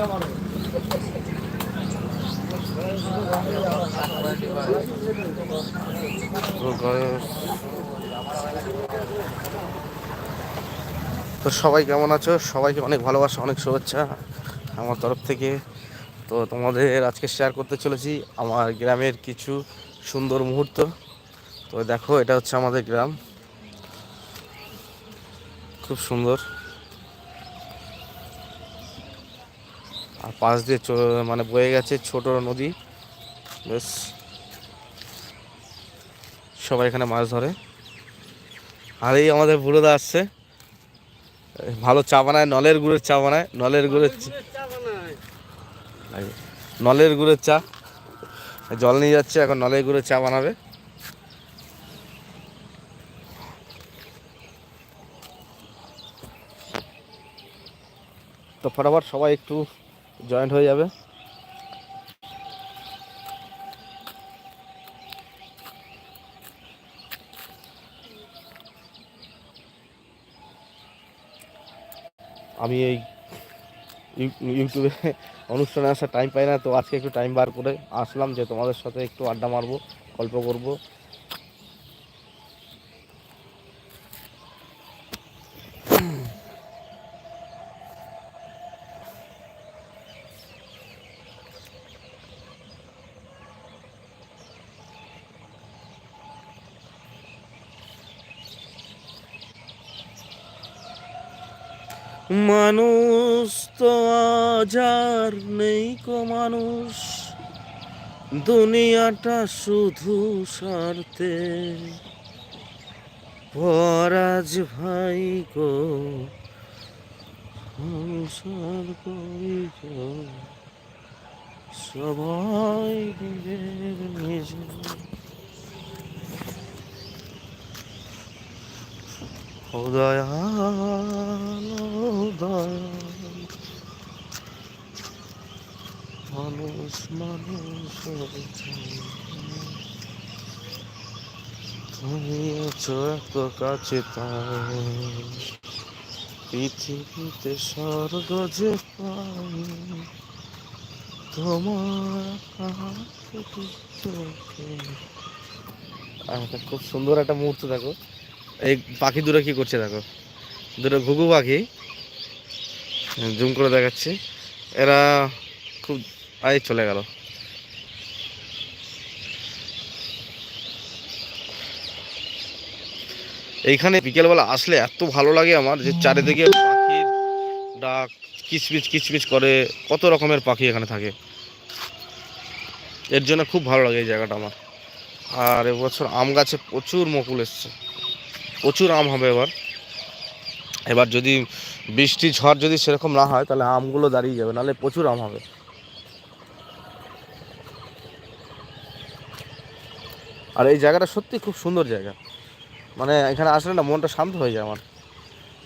তো সবাই কেমন আছো? সবাইকে অনেক ভালোবাসা, অনেক শুভেচ্ছা আমার তরফ থেকে। তো তোমাদের আজকে শেয়ার করতে চলেছি আমার গ্রামের কিছু সুন্দর মুহূর্ত। তো দেখো, এটা হচ্ছে আমাদের গ্রাম। খুব সুন্দর। আর পাশ দিয়ে মানে বয়ে গেছে ছোট নদী। বেশ। সবাই এখানে মাছ ধরে। আর এই আমাদের বুড়োদা আসছে। ভালো চা বানায় নলের গুড়ের চা বানায় নলের গুড়ের নলের গুড়ের চা জল নিয়ে যাচ্ছে এখন নলের গুড়ের চা বানাবে। তো ফটাফট সবাই একটু জয়েন্ট হয়ে যাবে। আমি এই ইউটিউবে অনুষ্ঠানে আসার টাইম পাই না, তো আজকে একটু টাইম বার করে আসলাম যে তোমাদের সাথে একটু আড্ডা মারবো, গল্প করব। মানুষ তো আজ আর নেই কো মানুষ। দুনিয়াটা শুধু স্বার্থে। পরাজ ভাই গো, সংসার করিব সবাই নিজের দয়াল মানুষ মানুষ তুমি আছো এত কাছে তাই পৃথিবীতে স্বর্গ যে পাই তোমার খুব সুন্দর একটা মুহূর্ত দেখো এই পাখি দূরে কি করছে দেখো? দুটো ঘুঘু পাখি। জুম করে দেখাচ্ছি। এরা খুব আই চলে গেল। এইখানে বিকেলবেলা আসলে এত ভালো লাগে আমার যে চারিদিকে পাখির ডাক, কিচমিচ কিচমিচ করে, কত রকমের পাখি এখানে থাকে। এর জন্য খুব ভালো লাগে এই জায়গাটা আমার। আর এবছর আম গাছে প্রচুর মকুল এসছে। প্রচুর আম হবে এবার। এবার যদি বৃষ্টি, ঝড় যদি সেরকম না হয়, তাহলে আমগুলো দাঁড়িয়ে যাবে, নাহলে প্রচুর আম হবে। আর এই জায়গাটা সত্যি খুব সুন্দর জায়গা। মানে এখানে আসলে না, মনটা শান্ত হয়ে যায় আমার।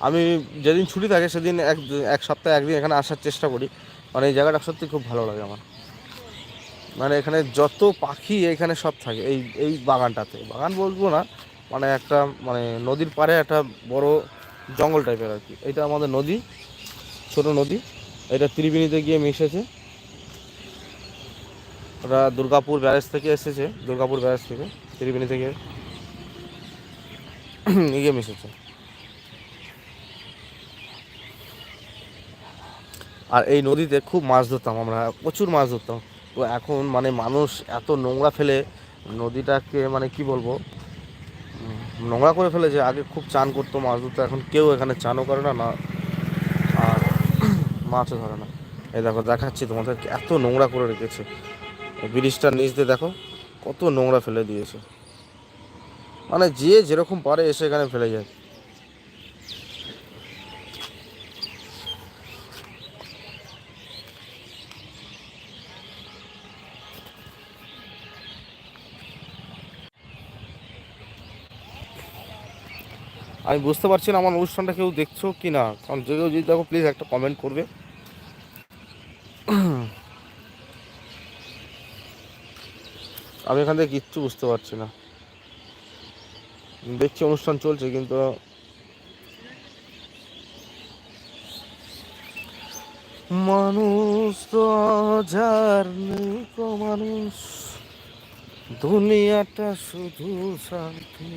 আমি যেদিন ছুটি থাকে, সেদিন এক এক সপ্তাহে, একদিন এখানে আসার চেষ্টা করি। মানে এই জায়গাটা সত্যি খুব ভালো লাগে আমার। মানে এখানে যত পাখি এখানে সব থাকে, এই এই বাগানটাতে। বাগান বলব না মানে একটা মানে নদীর পাড়ে একটা বড় জঙ্গল টাইপের আর কি। এটা আমাদের নদী, ছোট নদী। এটা ত্রিবেণীতে গিয়ে মিশেছে। ওটা দুর্গাপুর ব্যারেজ থেকে এসেছে, দুর্গাপুর ব্যারেজ থেকে, ত্রিবেণী থেকে গিয়ে মিশেছে। আর এই নদীতে খুব মাছ ধরতাম আমরা, প্রচুর মাছ ধরতাম। তো এখন মানে মানুষ এত নোংরা ফেলে নদীটাকে মানে কি বলব নোংরা করে ফেলেছে, আগে খুব চান করতো মাছ ধরতো, এখন কেউ এখানে চানও করে না না, আর মাছও ধরে না। এই দেখো, দেখাচ্ছি তোমাদেরকে, এত নোংরা করে রেখেছে। ব্রিজটার নিচ দিয়ে দেখো, কত নোংরা ফেলে দিয়েছে। মানে যে যেরকম পারে এসে এখানে ফেলে যায়। আমি বুঝতে পারছি না, আমার অনুষ্ঠানটা কেউ দেখছ কি না? কারণ যে কেউ যদি দেখো প্লিজ একটা কমেন্ট করবে। আমি এখান থেকে কিচ্ছু বুঝতে পারছি না। দেখছি অনুষ্ঠান চলছে, কিন্তু মানুষ তো মানুষ। দুনিয়াটা শুধু শান্তি।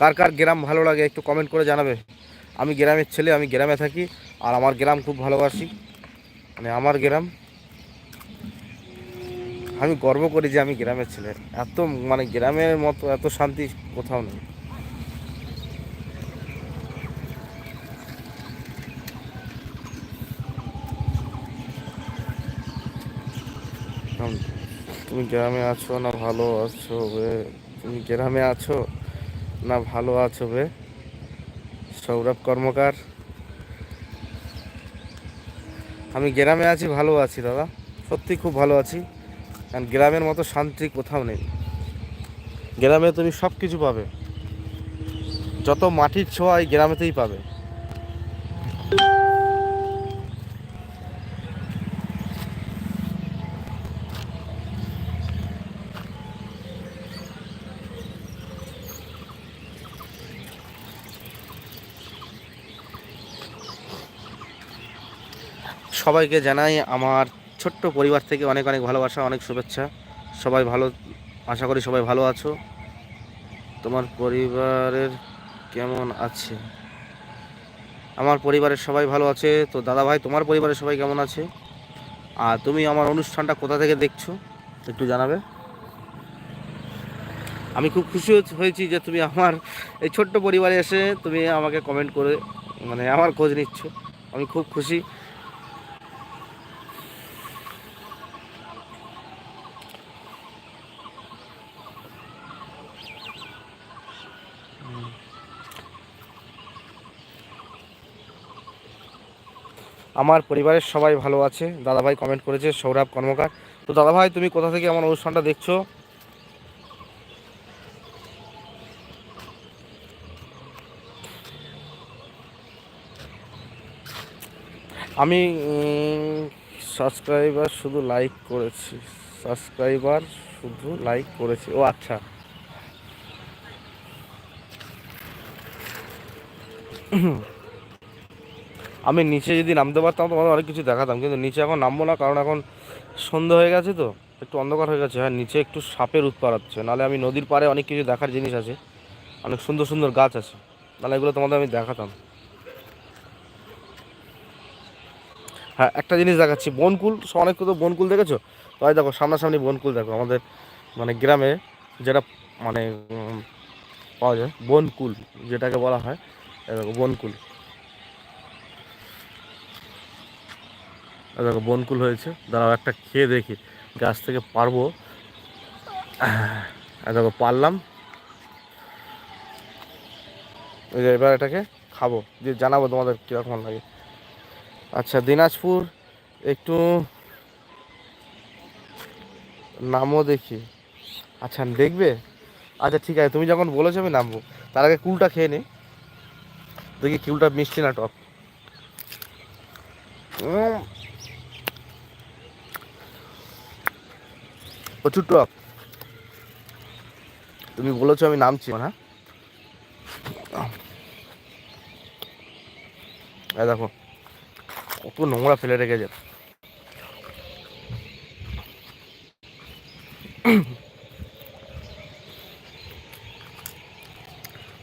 কার কার গ্রাম ভালো লাগে একটু কমেন্ট করে জানাবে। আমি গ্রামের ছেলে, আমি গ্রামে থাকি আর আমার গ্রাম খুব ভালোবাসি। মানে আমার গ্রাম, আমি গর্ব করি যে আমি গ্রামের ছেলে। এত মানে গ্রামের মতো এত শান্তি কোথাও নেই। তুমি গ্রামে আছো না ভালো আছো বে? তুমি গ্রামে আছো না ভালো আছো বে? সৌরভ কর্মকার। আমি গ্রামে আছি, ভালো আছি দাদা। সত্যি খুব ভালো আছি। কারণ গ্রামের মতো শান্তি কোথাও নেই। গ্রামে তুমি সব কিছু পাবে। যত মাটির ছোঁয়া এই গ্রামেতেই পাবে। সবাইকে জানাই আমার ছোট্ট পরিবার থেকে অনেক অনেক ভালোবাসা, অনেক শুভেচ্ছা। সবাই ভালো, আশা করি সবাই ভালো আছো। তোমার পরিবারের কেমন আছে? আমার পরিবারের সবাই ভালো আছে। তো দাদা ভাই তোমার পরিবারের সবাই কেমন আছে? আর তুমি আমার অনুষ্ঠানটা কোথা থেকে দেখছ? একটু জানাবে? আমি খুব খুশি হয়েছি- যে তুমি আমার এই ছোট্ট পরিবারে এসে তুমি আমাকে কমেন্ট করে মানে আমার খোঁজ নিচ্ছ। আমি খুব খুশি। আমার পরিবারের সবাই ভালো আছে। দাদাভাই কমেন্ট করেছে, সৌরভ কর্মকার। তো দাদাভাই, তুমি কোথা থেকে আমার অনুষ্ঠানটা দেখছ? আমি সাবস্ক্রাইবার শুধু লাইক করেছি। সাবস্ক্রাইবার শুধু লাইক করেছি। ও আচ্ছা। আমি নিচে যদি নামতে পারতাম, তোমাদের অনেক কিছু দেখাতাম, কিন্তু নিচে এখন নামবো না, কারণ এখন সন্ধ্যা হয়ে গেছে তো, একটু অন্ধকার হয়ে গেছে। হ্যাঁ নিচে একটু সাপের উৎপাত হচ্ছে, নাহলে আমি নদীর পাড়ে অনেক কিছু দেখার জিনিস আছে, অনেক সুন্দর সুন্দর গাছ আছে, নাহলে এগুলো তোমাদের আমি দেখাতাম। হ্যাঁ একটা জিনিস দেখাচ্ছি, বনকুল অনেক তো বনকুল দেখেছ? তো এই দেখো, সামনাসামনি বনকুল দেখো, আমাদের মানে গ্রামে যেটা মানে পাওয়া যায়, বনকুল, যেটাকে বলা হয় দেখো, বনকুল। দেখো, বনকুল হয়েছে। দাঁড়াও, একটা খেয়ে দেখি। গাছ থেকে পারব। দেখো, পারলাম। এই যে এবার এটাকে খাব। দিয়ে জানাব তোমাদের কীরকম লাগে। আচ্ছা দিনাজপুর একটু নামও দেখি। আচ্ছা দেখবে? আচ্ছা ঠিক আছে, তুমি যখন বলেছ আমি নামবো। তার আগে কুলটা খেয়ে নি। দেখি কুলটা মিষ্টি না টক? প্রচুর টক। তুমি বলেছ আমি নামছি। হ্যাঁ? এই দেখো, কত নোংরা ফেলে রেখেছে।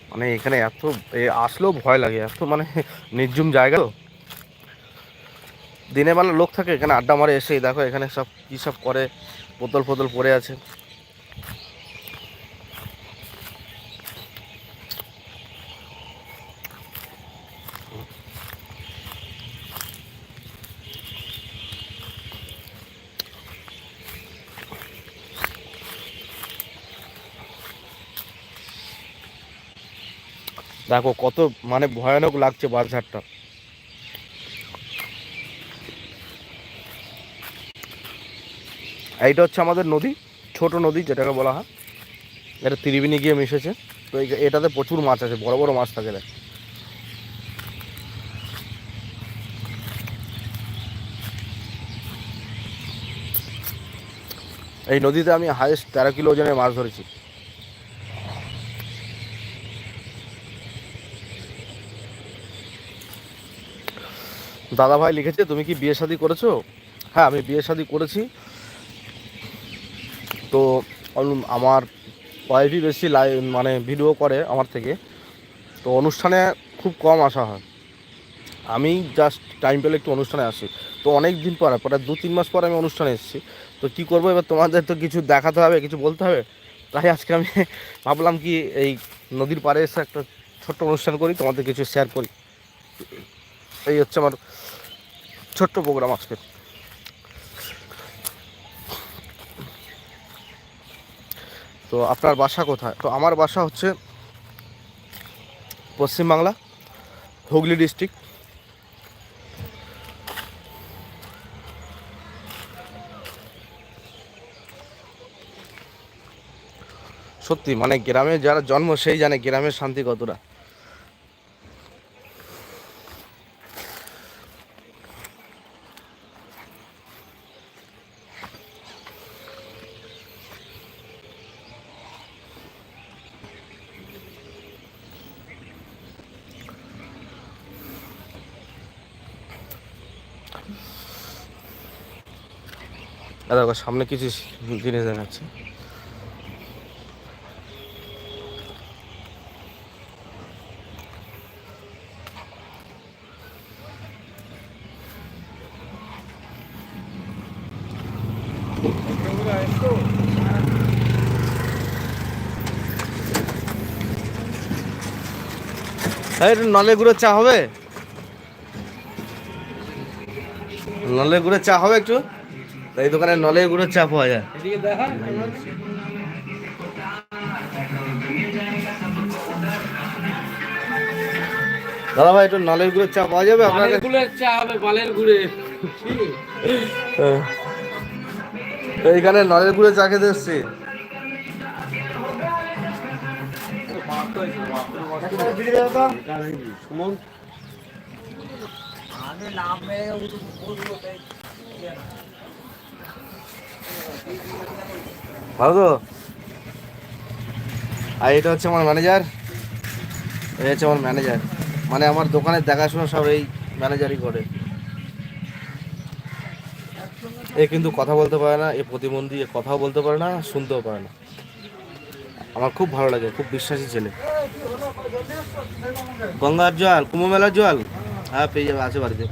মানে এখানে এত আসলেও ভয় লাগে, এত মানে নির্জুম জায়গা তো। দিনের বেলা লোক থাকে, এখানে আড্ডা মারে এসে, দেখো এখানে সব কী সব করে। বোতল ফোতল পড়ে আছে। দেখো কত মানে ভয়ানক লাগছে বাঁশঝাড়টা এইটা হচ্ছে আমাদের নদী, ছোট নদী যেটাকে বলা হয়। এটা ত্রিবেণী গিয়ে মিশেছে। তো এটাতে প্রচুর মাছ আছে, বড় বড় মাছ থাকে এই নদীতে আমি হায়েস্ট তেরো কিলো ওজনের মাছ ধরেছি। দাদা ভাই লিখেছে, তুমি কি বিয়ে শাদী করেছ? হ্যাঁ আমি বিয়ে শাদি করেছি। তো আমার ওয়াইফই বেশি লাই মানে ভিডিও করে আমার থেকে। তো অনুষ্ঠানে খুব কম আসা হয়। আমি জাস্ট টাইম পেলে একটু অনুষ্ঠানে আসি। তো অনেক দিন পরে, প্রায় দু, তিন মাস পর আমি অনুষ্ঠানে এসেছি। তো কী করব এবার তোমাদের তো কিছু দেখাতে হবে, কিছু বলতে হবে? তাই আজকে আমি ভাবলাম কি এই নদীর পাড়ে এসে একটা ছোট্ট অনুষ্ঠান করি, তোমাদের কিছু শেয়ার করি। এই হচ্ছে আমার ছোট্ট প্রোগ্রাম আজকে তো আপনার বাসা কোথায়? তো আমার বাসা হচ্ছে পশ্চিমবাংলা, হুগলি ডিস্ট্রিক্ট। সত্যি মানে গ্রামে যারা জন্ম, সেই জানে গ্রামের শান্তি কতটা। দেখো, সামনে কিছু জিনিস দেখাচ্ছে একটু নলে গুঁড়োর চা হবে? নলে গুঁড়োর চা হবে একটু? এই দোকানে নলে গুঁড়োর চা পাওয়া যায়। দাদা ভাই একটু নলের গুঁড়োর চা পাওয়া যাবে আপনার বালের চা হবে বালের গুড়ে। হ্যাঁ। এইখানে নলের গুঁড়ো চা খেতে এসছি। ভালো তো? আর এটা হচ্ছে আমার ম্যানেজার এই হচ্ছে আমার ম্যানেজার মানে আমার দোকানের দেখাশোনা সব এই ম্যানেজারই করে। এ কিন্তু কথা বলতে পারে না, এ প্রতিবন্ধী, এ কথাও বলতে পারে না, শুনতেও পারে না। আমার খুব ভালো লাগে, খুব বিশ্বাসী ছেলে। গঙ্গার জল, কুম্ভ মেলার জল? হ্যাঁ পেয়ে যাবে, আছে বাড়িতে।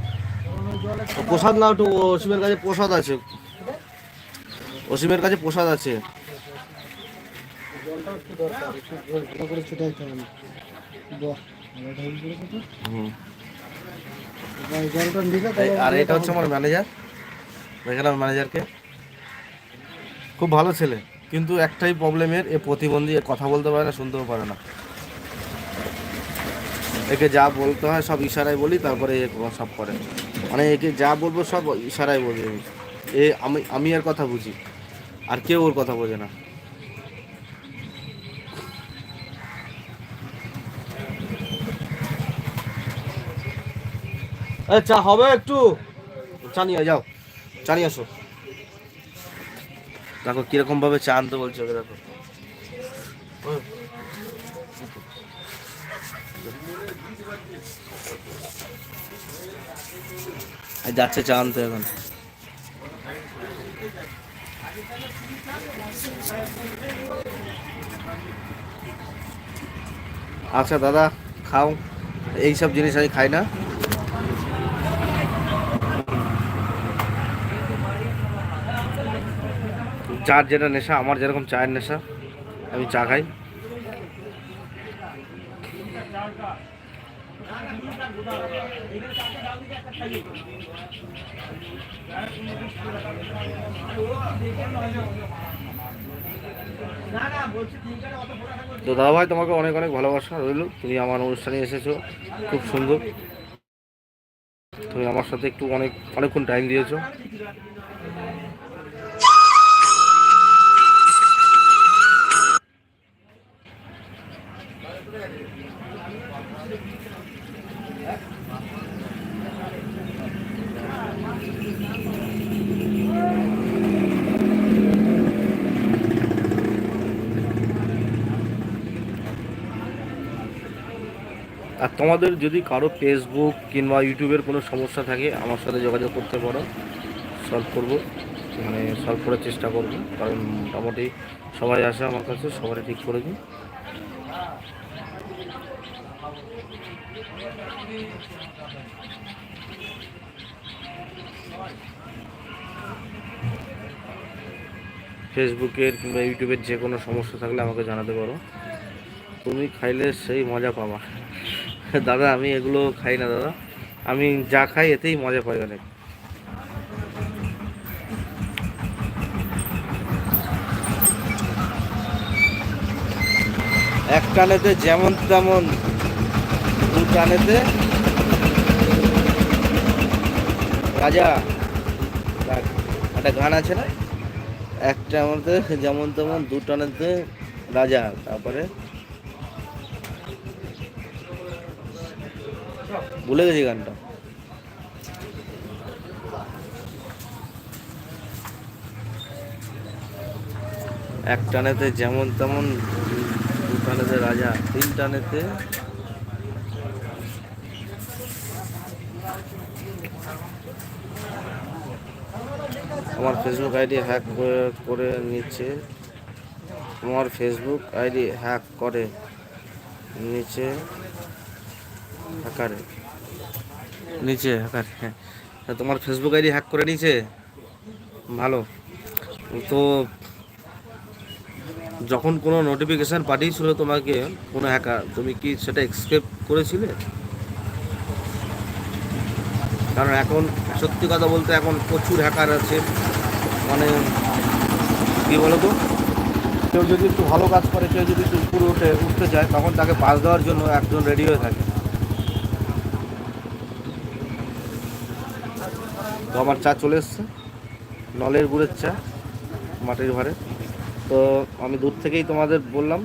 প্রসাদ নাও একটু অসীমের কাছে প্রসাদ আছে। অসীমের কাছে প্রসাদ আছে। আর এটা হচ্ছে আমার ম্যানেজার ম্যানেজারকে খুব ভালো ছেলে, কিন্তু একটাই প্রবলেমের এ প্রতিবন্ধী কথা বলতে পারে না, শুনতেও পারে না। একে যা বলতে হয় সব ইশারায় বলি, তারপরে এ সব করে। মানে একে যা বলব সব ইশারায় বলি এ, আমি আমি আর কথা বুঝি। আর কেউ ওর কথা বোঝে না। চা হবে একটু? চা নিয়ে যাও। চা নিয়ে আসো। দেখো কীরকম ভাবে চা আনতে বলছে ওকে, দেখো। যাচ্ছে চা আনতে এখন। আচ্ছা দাদা, খাও। এইসব জিনিস আমি খাই না। চার যেটা নেশা, আমার যেরকম চায়ের নেশা, আমি চা খাই। তো দাদা ভাই তোমাকে অনেক অনেক ভালোবাসা রইল। তুমি আমার অনুষ্ঠানে এসেছ, খুব সুন্দর। তুমি আমার সাথে একটু অনেক অনেকক্ষণ টাইম দিয়েছ। তোমাদের যদি কারও ফেসবুক কিংবা ইউটিউবের কোনো সমস্যা থাকে, আমার সাথে যোগাযোগ করতে পারো। সলভ করব। মানে সলভ করার চেষ্টা করব। কারণ মোটামুটি সবাই আসে আমার কাছে, সবাই ঠিক করে দিই ফেসবুকের কিংবা ইউটিউবের যে কোনো সমস্যা থাকলে আমাকে জানাতে পারো। তুমি খাইলে সেই মজা পাবা। দাদা, আমি এগুলো খাই না, দাদা। আমি যা খাই, এতেই মজা পাই অনেক। এক টানেতে যেমন তেমন, দু টানেতে। রাজা একটা গান আছে না? একটা আমাদের যেমন তেমন, দু টানেতে রাজা, তারপরে ভুলে গেছি গানটা। এক টানেতে যেমন তেমন দু টানেতে রাজা তিন টানেতে আমার ফেসবুক আইডি হ্যাক করে নিচ্ছে। তোমার ফেসবুক আইডি হ্যাক করে নিচে হ্যাকারে। নিচে হ্যাকার হ্যাঁ। তোমার ফেসবুক আইডি হ্যাক করে নিয়েছে? ভালো। তো যখন কোনো নোটিফিকেশান পাঠিয়েছিল তোমাকে, কোনো হ্যাকার তুমি কি সেটা এক্সকেপ করেছিলে? কারণ এখন, সত্যি কথা বলতে এখন প্রচুর হ্যাকার আছে। মানে কী বলো তো কেউ যদি একটু ভালো কাজ করে, কেউ যদি একটু উপরে উঠে, উঠতে চায়, তখন তাকে পাস দেওয়ার জন্য একজন রেডি হয়ে থাকে। তো আমার চা চলে এসছে। নলের গুড়ের চা, মাটির ঘরে তো আমি দূর থেকেই তোমাদের বললাম,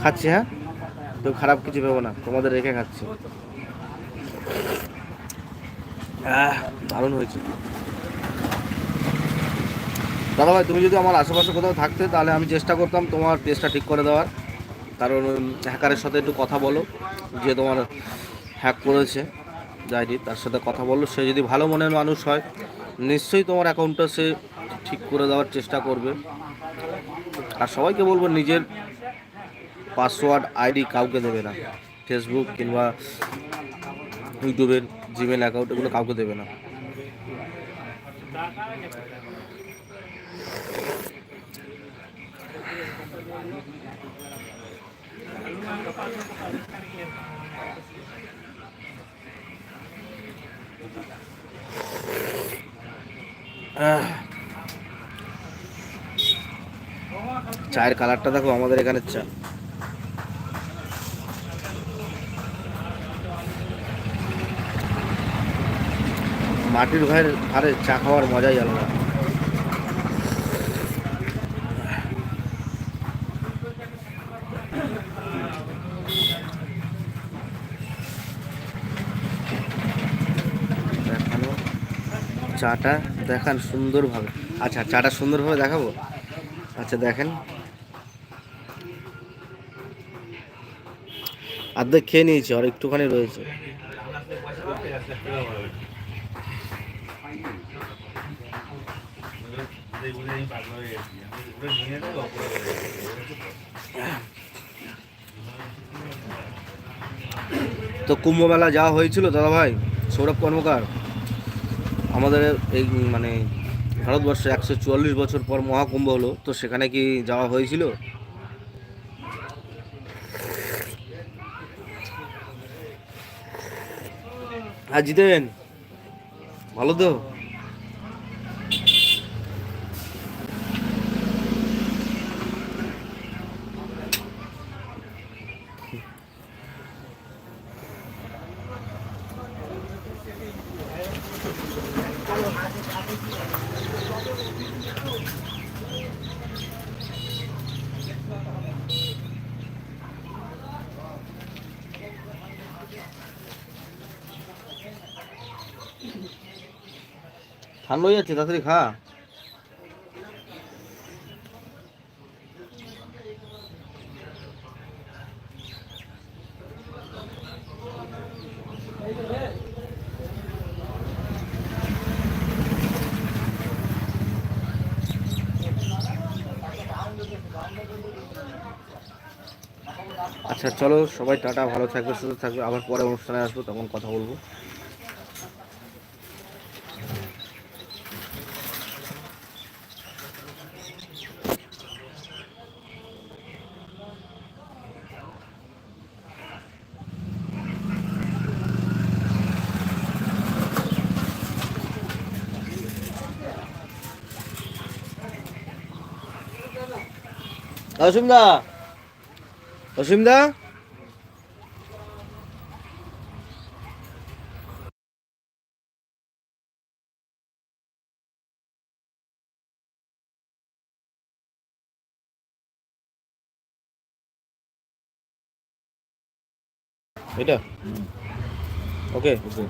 খাচ্ছি হ্যাঁ? তো খারাপ কিছু ভেবো না, তোমাদের রেখে খাচ্ছি। দারুণ হয়েছে। দাদা ভাই তুমি যদি আমার আশেপাশে কোথাও থাকতে, তাহলে আমি চেষ্টা করতাম তোমার টেস্টটা ঠিক করে দেওয়ার। কারণ হ্যাকারের সাথে একটু কথা বলো, যে তোমার হ্যাক করেছে। ডায়েরি তার সাথে কথা বলল। সে যদি ভালো মনের মানুষ হয়, নিশ্চয়ই তোমার অ্যাকাউন্টটা সে ঠিক করে দেওয়ার চেষ্টা করবে। আর সবাইকে বলব, নিজের পাসওয়ার্ড আইডি কাউকে দেবে না। ফেসবুক কিংবা ইউটিউবের জিমেল অ্যাকাউন্ট এগুলো কাউকে দেবে না। চায়ের কালারটা দেখো আমাদের এখানে চা। মাটির ঘরের ঘরে চা খাওয়ার মজাই আলাদা দেখানো চাটা দেখান সুন্দরভাবে। আচ্ছা চাটা সুন্দরভাবে দেখাবো? আচ্ছা দেখেন। অর্ধেক খেয়ে নিয়েছি, আর একটুখানি রয়েছে। তো কুম্ভ মেলা যাওয়া হয়েছিল দাদা ভাই সৌরভ কর্মকার? আমাদের এই মানে ভারতবর্ষে একশো চুয়াল্লিশ বছর পর মহাকুম্ভ হলো, তো সেখানে কি যাওয়া হয়েছিল? আর জিতেন। ভালো তো? ঠান্ডা হয়ে যাচ্ছে তাড়াতাড়ি খা। আচ্ছা চলো সবাই টাটা, ভালো থাকবে, সুস্থ থাকবে। আবার পরে অনুষ্ঠানে আসব, তখন কথা বলব। 맞습니다. 맞습니다. Beda. Hmm. Okey, okey.